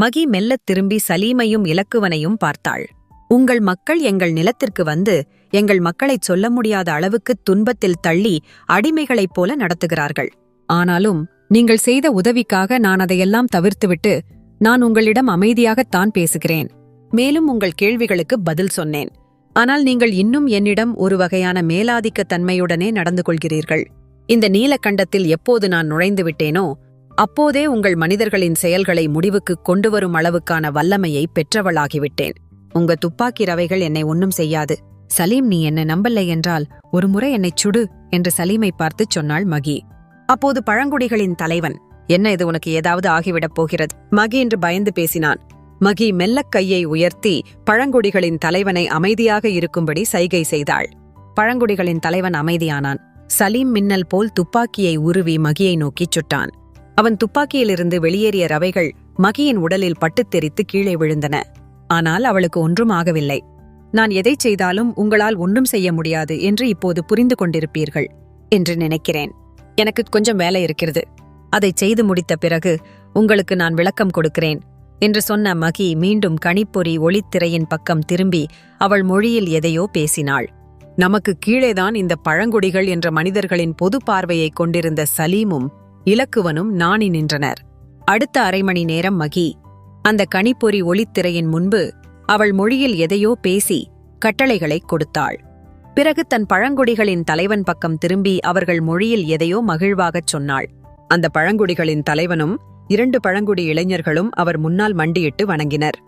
மகி மெல்லத் திரும்பி சலீமையும் இலக்குவனையும் பார்த்தாள். உங்கள் மக்கள் எங்கள் நிலத்திற்கு வந்து எங்கள் மக்களைச் சொல்ல முடியாத அளவுக்கு துன்பத்தில் தள்ளி அடிமைகளைப் போல நடத்துகிறார்கள். ஆனாலும் நீங்கள் செய்த உதவிக்காக நான் அதையெல்லாம் தவிர்த்துவிட்டு நான் உங்களிடம் அமைதியாகத்தான் பேசுகிறேன். மேலும் உங்கள் கேள்விகளுக்கு பதில் சொன்னேன். ஆனால் நீங்கள் இன்னும் என்னிடம் ஒரு வகையான மேலாதிக்க தன்மையுடனே நடந்து கொள்கிறீர்கள். இந்த நீலக்கண்டத்தில் எப்போது நான் நுழைந்து விட்டேனோ அப்போதே உங்கள் மனிதர்களின் செயல்களை முடிவுக்கு கொண்டு வரும் அளவுக்கான வல்லமையை பெற்றவளாகிவிட்டேன். உங்க துப்பாக்கி ரவைகள் என்னை ஒன்னும் செய்யாது. சலீம் நீ என்னை நம்பலை என்றால் ஒரு முறை என்னைச் சுடு என்று சலீமை பார்த்துச் சொன்னாள் மகி. அப்போது பழங்குடிகளின் தலைவன் என்ன இது உனக்கு ஏதாவது ஆகிவிடப் போகிறது? மகி என்று பயந்து பேசினான். மகி மெல்லக் கையை உயர்த்தி பழங்குடிகளின் தலைவனை அமைதியாக இருக்கும்படி சைகை செய்தாள். பழங்குடிகளின் தலைவன் அமைதியானான். சலீம் மின்னல் போல் துப்பாக்கியை உருவி மகியை நோக்கிச் சுட்டான். அவன் துப்பாக்கியிலிருந்து வெளியேறிய ரவைகள் மகியின் உடலில் பட்டுத் தெரித்து கீழே விழுந்தன. ஆனால் அவளுக்கு ஒன்றும் ஆகவில்லை. நான் எதைச் செய்தாலும் உங்களால் ஒன்றும் செய்ய முடியாது என்று இப்போது புரிந்து கொண்டிருப்பீர்கள் என்று நினைக்கிறேன். எனக்கு கொஞ்சம் வேலை இருக்கிறது. அதைச் செய்து முடித்த பிறகு உங்களுக்கு நான் விளக்கம் கொடுக்கிறேன் என்று சொன்ன மகி மீண்டும் கணிப்பொறி ஒளித்திரையின் பக்கம் திரும்பி அவள் மொழியில் எதையோ பேசினாள். நமக்கு கீழேதான் இந்த பழங்குடிகள் என்ற மனிதர்களின் பொது பார்வையைக் கொண்டிருந்த சலீமும் இலக்குவனும் நாணி நின்றனர். அடுத்த அரை மணி நேரம் மகி. அந்த கணிப்பொறி ஒளித்திரையின் முன்பு அவள் மொழியில் எதையோ பேசி கட்டளைகளைக் கொடுத்தாள். பிறகு தன் பழங்குடிகளின் தலைவன் பக்கம் திரும்பி அவர்கள் மொழியில் எதையோ மகிழ்வாகச் சொன்னாள். அந்த பழங்குடிகளின் தலைவனும் இரண்டு பழங்குடி இளைஞர்களும் அவர் முன்னால் மண்டியிட்டு வணங்கினர்.